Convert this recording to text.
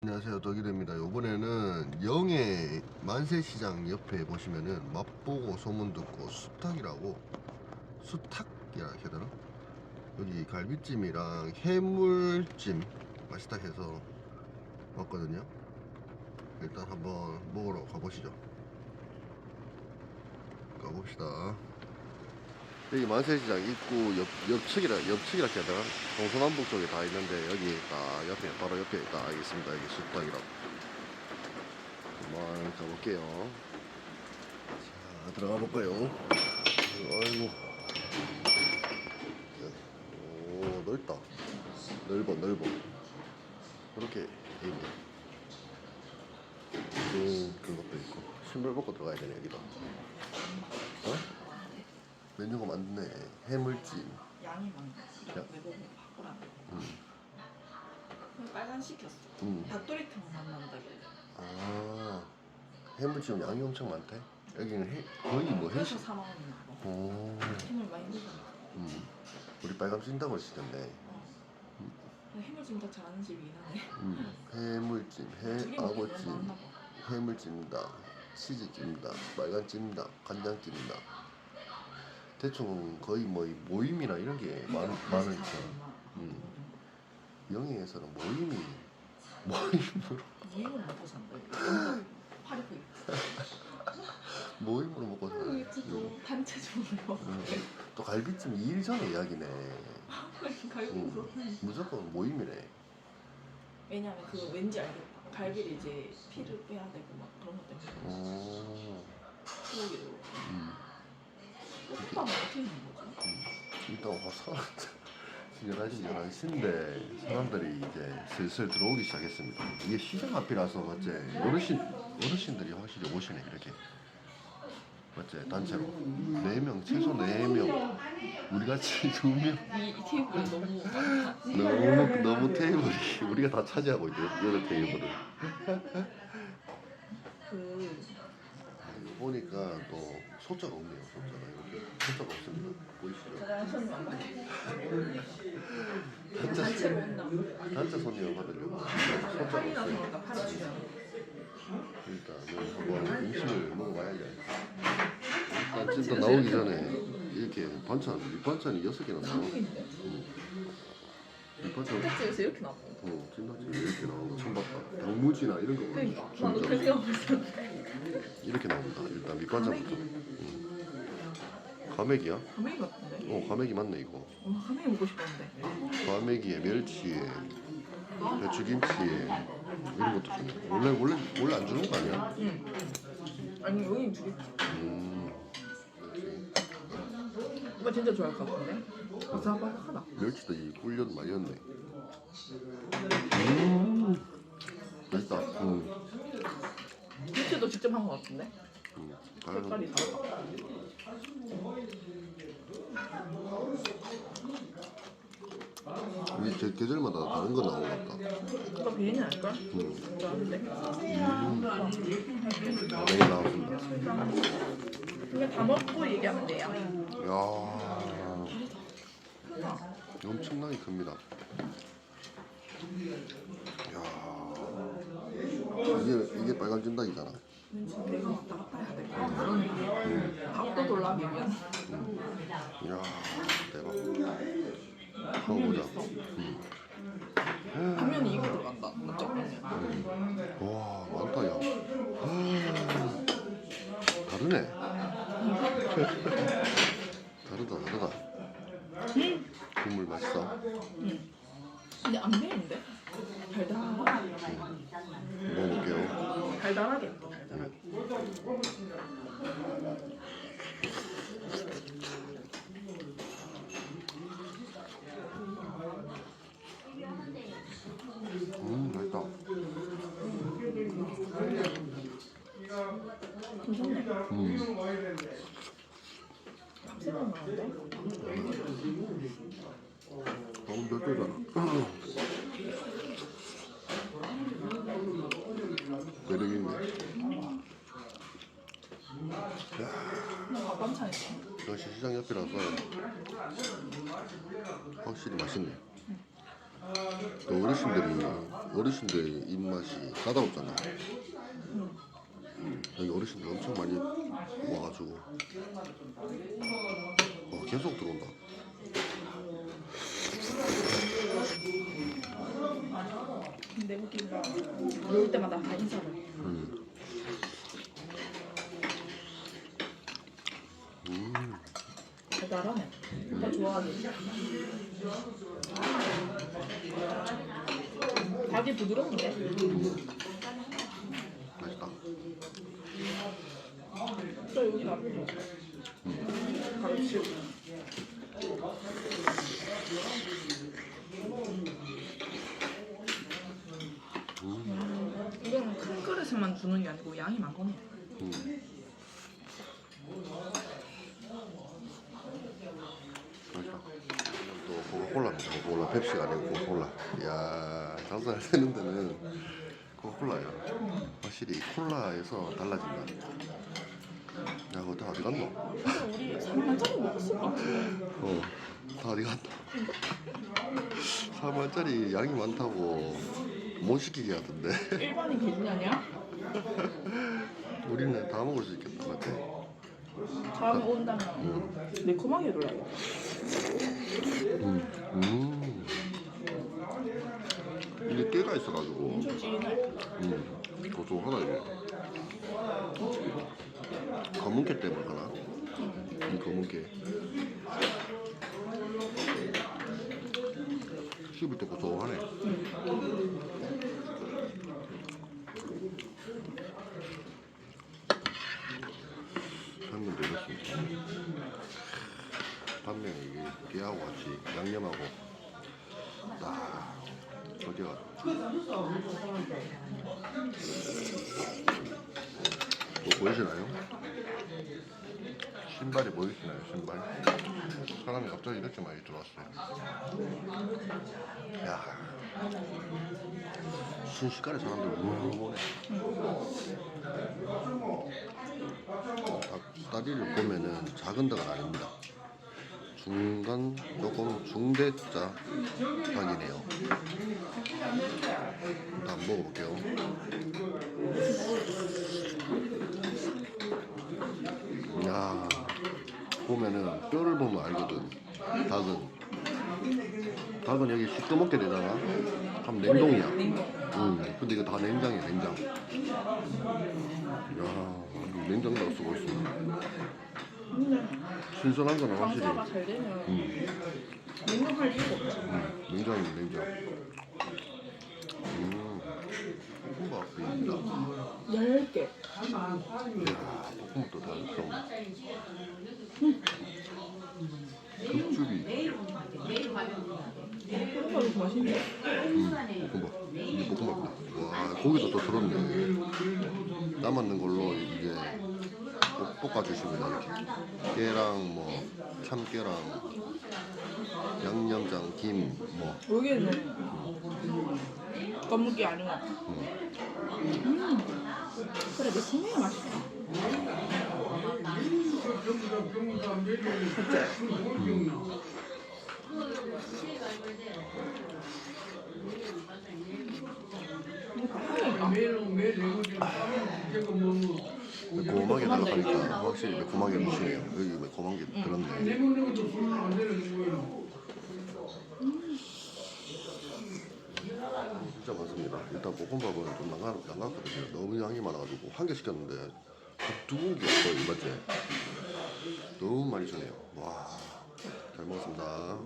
안녕하세요. 독일입니다. 이번에는 영해 만세시장 옆에 보시면은 맛보고 소문 듣고 수탁이라고 수탁이라 해야 되나? 여기 갈비찜이랑 해물찜 맛있다 해서 왔거든요. 일단 한번 먹으러 가보시죠. 가봅시다 여기 만세시장 입구 옆, 옆측이라 옆측이라 해야 되나? 동서남북 쪽에 다 있는데 여기 딱 옆에 바로 옆에 딱 있습니다. 여기 숯닭이라고. 한번 가볼게요. 자 들어가 볼까요? 아이고. 오 넓다. 넓어 넓어. 이렇게 돼 있네. 음 그것도 있고 신발 벗고 들어가야 되네 여기도. 어? 메뉴가 많네. 해물찜. 양이 많네. 야. 외국인 바꾸라. 음. 빨간 시켰어. 음. 닭도리탕 만난다길래. 아 해물찜 양이 엄청 많대. 여기는 해, 거의 뭐 그래서 해식. 4만 원이고. 오. 힘을 많이 넣어. 음. 우리 빨간 찐다고 시켰네. 해물찜 더 잘하는 집이긴 하네. 음. 해물찜, 해 아구찜, 많나 봐. 해물찜이다, 치즈찜이다, 빨간 찜이다, 간장찜이다. 대충 거의 뭐이 모임이나 이런 게 많, 많으니까. 음. 영희에서는 모임이 모임으로 모임을 먹고 산다. 화리고 있고. 모임으로 먹고 사는. 음. 또 단체적으로. 음. 또 갈비찜 2일 전에 이야기네. 갈비에서. 무조건 모임이네. 왜냐면 그 왠지 알겠다. 갈비를 이제 피를 빼야 되고 막 그런 것 때문에. 오. 소고기도. 음. 오빠는 어떻게 있는 거지? 일단 와 사람 11시 11시인데 사람들이 이제 슬슬 들어오기 시작했습니다. 이게 시장 앞이라서 맞지? 어르신 어르신들이 확실히 오시네 이렇게. 맞지? 단체로 4명 최소 4명 우리 같이 2명 이, 이 테이블 너무. 너무 너무 테이블이 우리가 다 차지하고 있대 여러 테이블을. 그 보니까 또 소자가 없네요. 소자가 이렇게 소자가 없습니다. 보이시죠? 손님 단체로 온다. 단체 손님이거든요. 소자가 없어요. 팔이 주면. 일단 뭐 한번 음식을 먹어봐야죠. 일단 찜도 나오기 전에 이렇게 반찬 밑반찬이 여섯 개나 나와. 한국인데? 밑반찬 택지에서 이렇게 나와. 어 찜닭집 이렇게 나오는 거 처음 봤다. 당무지나 이런 거 그러니까 나도 진짜 생각하고 있었는데. 이렇게 나온다. 일단 밑반찬부터. 음. 가메기야? 가메기 같은데? 어 가메기 맞네 이거. 어, 가메기 먹고 싶었는데. 과메기에 멸치에 배추김치에 이런 것도 주네. 원래 원래 원래 안 주는 거 아니야? 응. 아니 여기 두 개. 음. 오빠 진짜 좋아할 것 같은데? 아삭아삭하다. 멸치도 이 꿀려도 많이 넣네. 음. 김치도 직접 한 것 같은데? 음. 색깔이 다르다. 이게 제 계절마다 다른 거 나오는 것 같다. 오빠 비린내 날걸? 음. 좋아하는데? 음. 나왔습니다. 이거 다 먹고 얘기하면 돼요. 야 엄청나게 큽니다. 야 이게 이게 빨간 찜닭이잖아. 왠지 내가 왔다 갔다 해야 될. 밥도 이야 대박. 먹어보자. 음. 당면이 이거 들어간다. 맞죠? 당면. 와 많다 야. 아, 다르네. 다르다 다르다. 국물 맛있어. 근데 안 매운 7만 원인데? 너무 몇 개잖아. 매력있네. 역시 시장 옆이라서 확실히 맛있네. 또 어르신들이 어르신들 입맛이 까다롭잖아. 응. 음, 여기 어르신들 엄청 많이 와가지고 어, 계속 들어온다. 내부 김밥 올 때마다 다 인사를. 음. 음. 달달하네. 오빠 좋아하지? 닭이 부드러운데? 음. 이거는 큰 그릇에만 주는 게 아니고 양이 많거든요. 음. 맛있다. 또 코카콜라입니다. 코카콜라 펩시가 아니고 코카콜라. 이야 장사 잘 되는 데는 코카콜라야. 확실히 콜라에서 달라진다. 야 그거 다 어디 갔노? 근데 우리 3만짜리 먹었을 것 같은데. 어, 다 어디 갔노? 4만짜리 양이 많다고 못 시키게 하던데. 일반인 기준 아니야? 우리는 다 먹을 수 있겠다, 맞지? 다음에 온다면 매콤하게 해달라고. 음. 음. 이게 깨가 있어가지고 엄청 진해. 음, 이게. 검은 깨 때문에 그러나? 이 검은 깨. 씹을 때 고소하네. 한번 내렸습니다. 반면에 이게 깨하고 같이 양념하고 딱 어디가 뭐 보이시나요? 신발이 보이시나요? 신발? 사람이 갑자기 이렇게 많이 들어왔어요. 야, 순식간에 사람들 우르르 오네. 닭 다리를 보면은 작은 닭은 아닙니다. 중간 조금 중대자 닭이네요. 일단 한번 먹어볼게요. 야 보면은 뼈를 보면 알거든. 닭은 닭은 여기 시꺼멓게 되잖아. 그럼 냉동이야. 냉동. 응. 근데 이거 다 냉장이야 냉장. 야 냉장고에 쓰고 있어. 신선한 건 확실히. 장사가 잘 되면 음. 냉동할 이유가 없죠. 음, 냉장이 냉장. 음, 볶음밥입니다. 10개. 이야, 볶음밥도 다 있어. 볶음밥이 맛있네. 음, 볶음밥. 이 볶음밥이다. 와, 고기도 또 들었네. 남았는 걸로 이제 볶- 볶아주십니다. 이렇게. 깨랑 뭐, 참깨랑, 양념장, 김, 뭐, 여기는 검은게 아니고 음. 음. 그래 매콤해야 맛있다. 그치? 매 콤하게 나가니까 확실히 매콤하게 드시네요. 여기 매콤한 게 들었네. 진짜 많습니다. 일단 볶음밥은 좀 남가, 남갔거든요. 너무 양이 많아가지고 한 개 시켰는데 두 공기 없어요, 맞지? 너무 많이 주네요. 와, 잘 먹었습니다.